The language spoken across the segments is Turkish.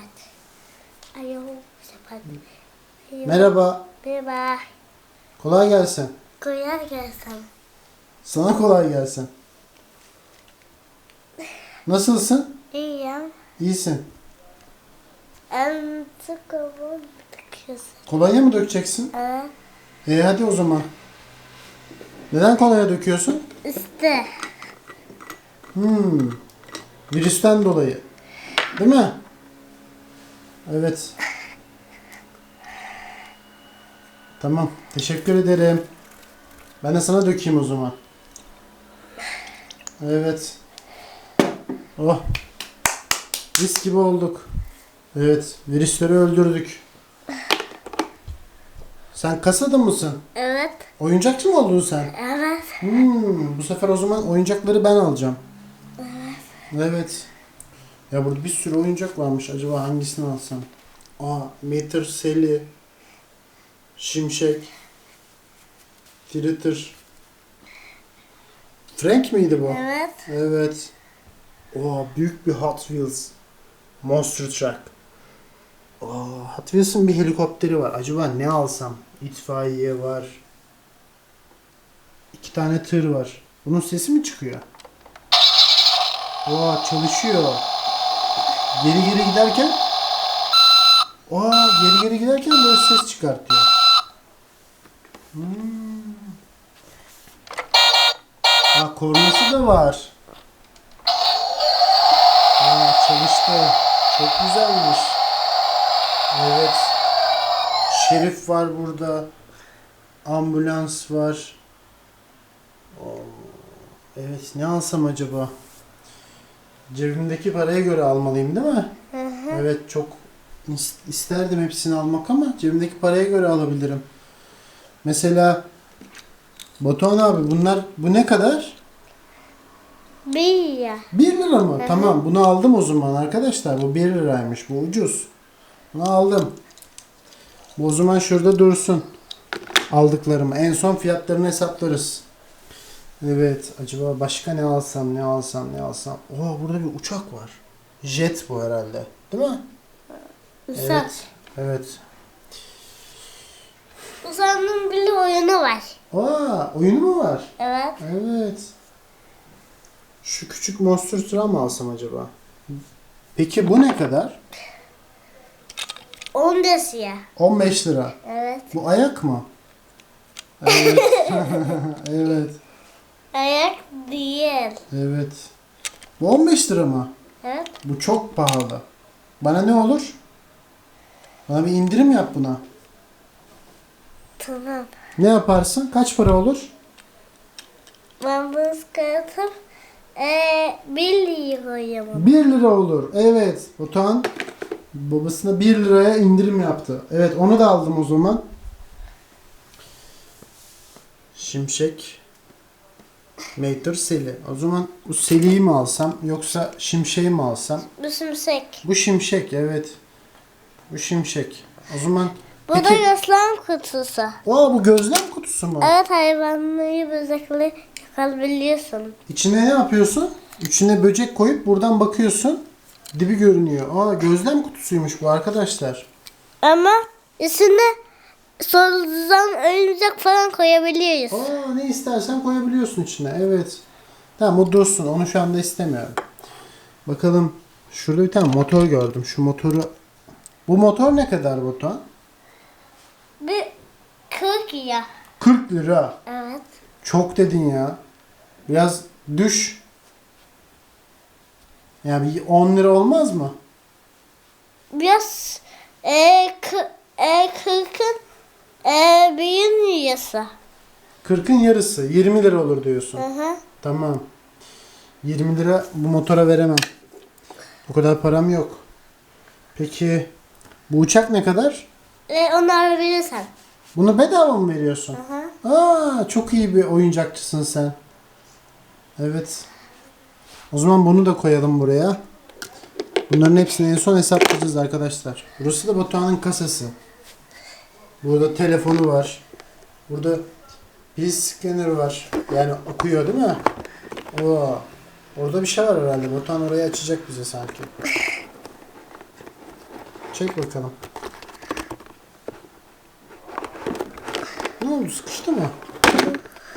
sepet. Alo sepet. Alo. Merhaba. Merhaba. Kolay gelsin. Kolay gelsin. Sana kolay gelsin. Nasılsın? İyiyim. İyisin. En sıkıldım. Kolonya mı dökeceksin? Evet. E hadi o zaman. Neden kolonya döküyorsun? İşte. Hmm. Virüsten dolayı. Değil mi? Evet. Tamam. Teşekkür ederim. Ben de sana dökeyim o zaman. Evet. Oh. Mis gibi olduk. Evet. Virüsleri öldürdük. Sen kasada mısın? Evet. Oyuncakçı mı oldun sen? Evet. Hmm, bu sefer o zaman oyuncakları ben alacağım. Evet. Ya burada bir sürü oyuncak varmış. Acaba hangisini alsam? Aa, Meter Sally, Şimşek, Twitter. Frank miydi bu? Evet. Evet. Oha, büyük bir Hot Wheels. Monster Truck. Aa, Hot Wheels'ın bir helikopteri var. Acaba ne alsam? İtfaiye var. İki tane tır var. Bunun sesi mi çıkıyor? Oha çalışıyor. Geri geri giderken Aa geri geri giderken böyle ses çıkartıyor. Hmm. Aa kornası da var. Aa çalıştı. Çok güzelmiş. Evet. Şerif var burada. Ambulans var. Evet ne alsam acaba? Cebimdeki paraya göre almalıyım değil mi? Evet çok is- isterdim hepsini almak ama cebimdeki paraya göre alabilirim. Mesela Batuhan abi bunlar bu ne kadar? Bir ya. 1 lira mı? Tamam bunu aldım o zaman arkadaşlar. Bu 1 liraymış. Bu ucuz. Bunu aldım. Bu o zaman şurada dursun. Aldıklarımı. En son fiyatlarını hesaplarız. Evet. Acaba başka ne alsam ne alsam ne alsam. Oo burada bir uçak var. Jet bu herhalde. Değil mi? Uzak. Evet. Evet. Uzanın bir oyunu var. Aa oyunu mu var? Evet. Evet. Şu küçük Monster Truck'ı mı alsam acaba? Peki bu ne kadar? On da siyah. 15 lira. Evet. Bu ayak mı? Evet. evet. Ayak değil. Evet. Bu 15 lira mı? Evet. Bu çok pahalı. Bana ne olur? Bana bir indirim yap buna. Tamam. Ne yaparsın? Kaç para olur? Ben bunu çıkartıp eee bir liraya mı? 1 lira olur. Evet. Batuhan babasına 1 liraya indirim yaptı. Evet onu da aldım o zaman. Şimşek. Mater Seli. O zaman bu Seli'yi mi alsam yoksa Şimşek'i mi alsam? Bu simsek. Bu şimşek evet. Bu şimşek. O zaman Bu da yaslan kutusu. Aa bu gözlem kutusu mu? Evet hayvanları böcekleri yakalabiliyorsun. İçine ne yapıyorsun? İçine böcek koyup buradan bakıyorsun. Dibi görünüyor. Aa gözlem kutusuymuş bu arkadaşlar. Ama üstüne Sonradan örümcek falan koyabiliyoruz. Aa, ne istersen koyabiliyorsun içine. Evet. Tamam o dursun. Onu şu anda istemiyorum. Bakalım. Şurada bir tane motor gördüm. Şu motoru. Bu motor ne kadar Batuhan? Bir 40 lira. 40 lira. Evet. Çok dedin ya. Biraz düş. Yani bir 10 lira olmaz mı? Biraz e, e, 40'ın ee, birin yarısı. 40'ın yarısı 20 lira olur diyorsun. Hı hı. Tamam. 20 lira bu motora veremem. O kadar param yok. Peki bu uçak ne kadar? Ve onları verirsen. Bunu bedava mı veriyorsun? Hı hı. Aa, çok iyi bir oyuncakçısın sen. Evet. O zaman bunu da koyalım buraya. Bunların hepsini en son hesaplayacağız arkadaşlar. Burası da Batuhan'ın kasası. Burada telefonu var. Burada pil scanner var. Yani okuyor değil mi? Oo. Orada bir şey var herhalde. Batuhan orayı açacak bize sanki. Çek bakalım. Ne oldu? Sıkıştı mı?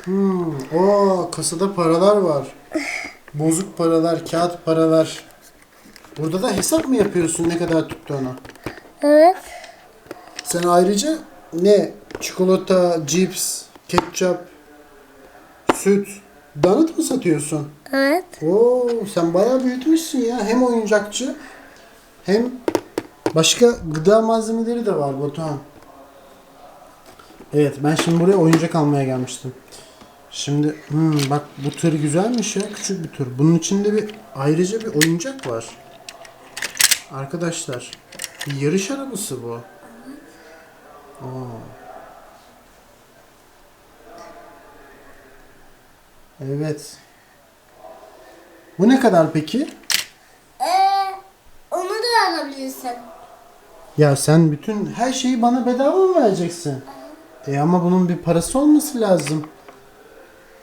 Hmm. Oo, kasada paralar var. Bozuk paralar, kağıt paralar. Burada da hesap mı yapıyorsun ne kadar tuttuğunu? Evet. Sen ayrıca ne? Çikolata, cips, ketçap, süt, donut mu satıyorsun? Evet. Oo, sen bayağı büyütmüşsün ya. Hem oyuncakçı hem başka gıda malzemeleri de var Batuhan. Evet ben şimdi buraya oyuncak almaya gelmiştim. Şimdi hmm, bak bu tır güzelmiş ya küçük bir tır. Bunun içinde bir ayrıca bir oyuncak var. Arkadaşlar bir yarış arabası bu. Oo. Evet. Bu ne kadar peki? Ee, onu da alabilirsin. Ya sen bütün her şeyi bana bedava mı vereceksin? E ama bunun bir parası olması lazım.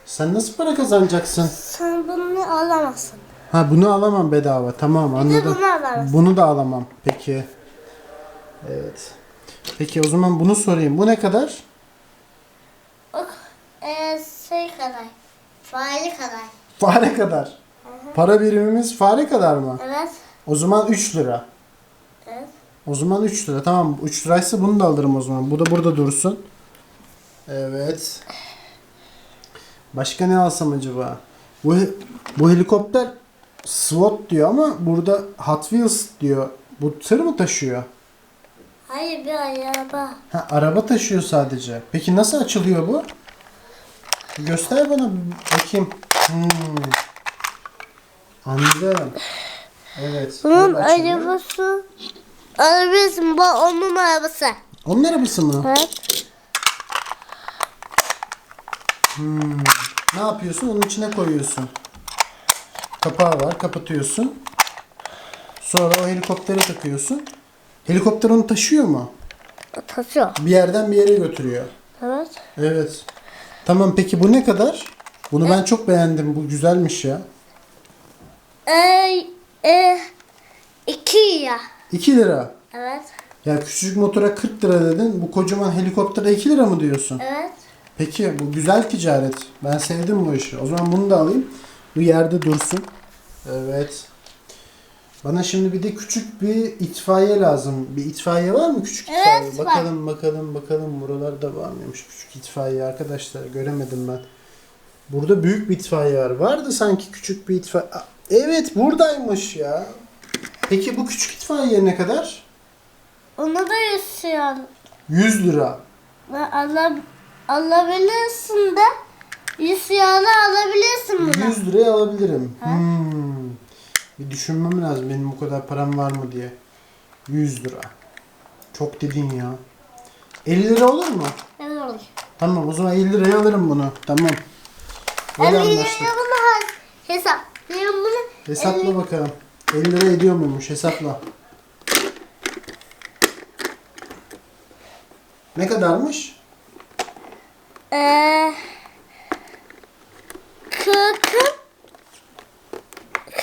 Sen nasıl para kazanacaksın? Sen bunu alamazsın. Ha bunu alamam bedava. Tamam Bir de anladım. bunu alamazsın. Bunu da alamam. Peki. Evet. Peki o zaman bunu sorayım. Bu ne kadar? Bak, ee, şey kadar. Faili kadar. Fare kadar. Para birimimiz fare kadar mı? Evet. O zaman 3 lira. Evet. O zaman 3 lira. Tamam 3 liraysa bunu da alırım o zaman. Bu da burada dursun. Evet. Başka ne alsam acaba? Bu bu helikopter SWAT diyor ama burada Hot Wheels diyor. Bu tır mı taşıyor? Hayır bir araba. Ha araba taşıyor sadece. Peki nasıl açılıyor bu? Göster bana bakayım. Hmm. Anladım. Evet. Bunun açılıyor. arabası. Alabilirsin. Bu onun arabası. Onun arabası mı? Evet. Hmm. Ne yapıyorsun? Onun içine koyuyorsun. Kapağı var. Kapatıyorsun. Sonra o helikoptere takıyorsun. Helikopter onu taşıyor mu? Taşıyor. Bir yerden bir yere götürüyor. Evet. Evet. Tamam peki bu ne kadar? Bunu ben çok beğendim. Bu güzelmiş ya. Ee, e, iki ya. 2 lira. Evet. Ya küçücük motora 40 lira dedin. Bu kocaman helikoptere 2 lira mı diyorsun? Evet. Peki bu güzel ticaret. Ben sevdim bu işi. O zaman bunu da alayım. Bu yerde dursun. Evet. Bana şimdi bir de küçük bir itfaiye lazım. Bir itfaiye var mı küçük Evet, itfaiye? var. Bakalım bakalım bakalım buralarda var mıymış küçük itfaiye arkadaşlar göremedim ben. Burada büyük bir itfaiye var. Vardı sanki küçük bir itfaiye. Aa, Evet buradaymış ya. Peki bu küçük itfaiye ne kadar? Onu da yaşıyor. 100 lira. Allah, alabilirsin de Yüzüğünü alabilirsin bunu. 100 liraya alabilirim. Hmm. Bir düşünmem lazım benim bu kadar param var mı diye. 100 lira. Çok dedin ya. 50 lira olur mu? Ne olur? Tamam o zaman 50 liraya alırım bunu. Tamam. Böyle Elli anlaştık. liraya bunu has- hesap. Ben bunu Hesapla bakalım. 50 lira ediyor muymuş hesapla. Ne kadarmış? Eee kırkın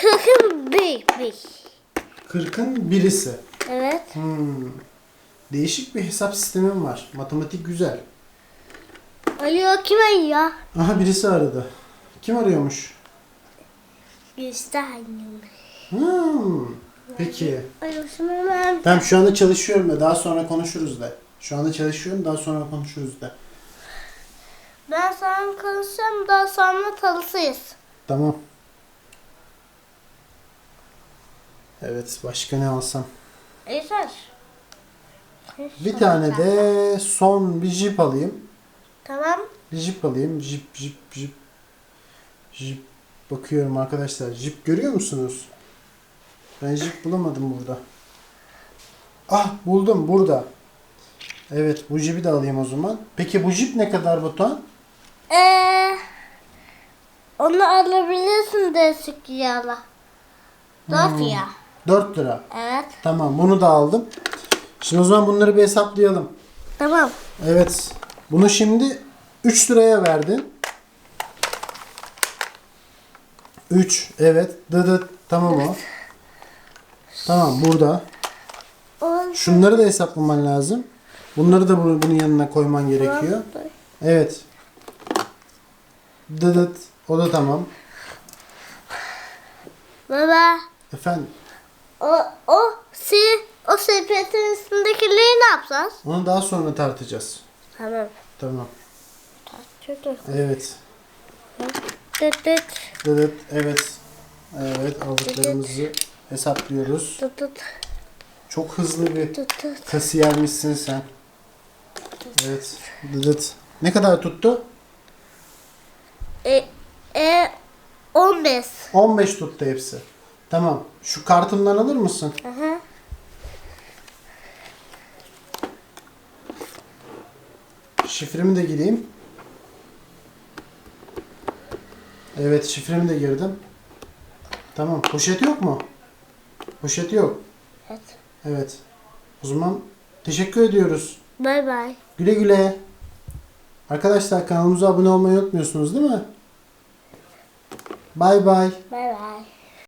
kırkın bir. 40'ın birisi. Evet. Hmm. Değişik bir hesap sistemim var. Matematik güzel. Alo kime ya? Aha birisi aradı. Kim arıyormuş? Yüzde annem. Hmm. Peki. Şimdi ben Tamam şu anda çalışıyorum da daha sonra konuşuruz da. Şu anda çalışıyorum daha sonra konuşuruz da. ben sana konuşacağım daha sonra tanışırız. Tamam. Evet başka ne alsam? Yeter. Bir tane de son bir jip alayım. Tamam. Bir jip alayım. Jip jip jip. Jip. Bakıyorum arkadaşlar. Jip görüyor musunuz? Ben jip bulamadım burada. Ah buldum burada. Evet bu jipi de alayım o zaman. Peki bu jip ne kadar Batuhan? Eee onu alabilirsin desik yala. Dört ya. 4 lira. Evet. Tamam bunu da aldım. Şimdi o zaman bunları bir hesaplayalım. Tamam. Evet. Bunu şimdi 3 liraya verdin. 3. Evet. Dıdıt. Tamam o. Tamam burada. Şunları da hesaplaman lazım. Bunları da bunu- bunun yanına koyman gerekiyor. Evet. Dıdıt. O da tamam. Baba. Efendim. O o si o sepetin üstündekileri ne yapacağız? Onu daha sonra tartacağız. Tamam. Tamam. Çocuk. Evet. Tıt tıt Dıdıt. Evet. Evet. Aldıklarımızı hesaplıyoruz. tıt tıt Çok hızlı bir tıt. kasiyermişsin sen. Evet. Dıdıt. Ne kadar tuttu? E, e 15. 15 tuttu hepsi. Tamam. Şu kartımdan alır mısın? Aha. Şifremi de gireyim. Evet şifremi de girdim. Tamam. Poşet yok mu? Poşet yok. Evet. Evet. O zaman teşekkür ediyoruz. Bay bay. Güle güle. Arkadaşlar kanalımıza abone olmayı unutmuyorsunuz değil mi? Bay bay. Bay bay.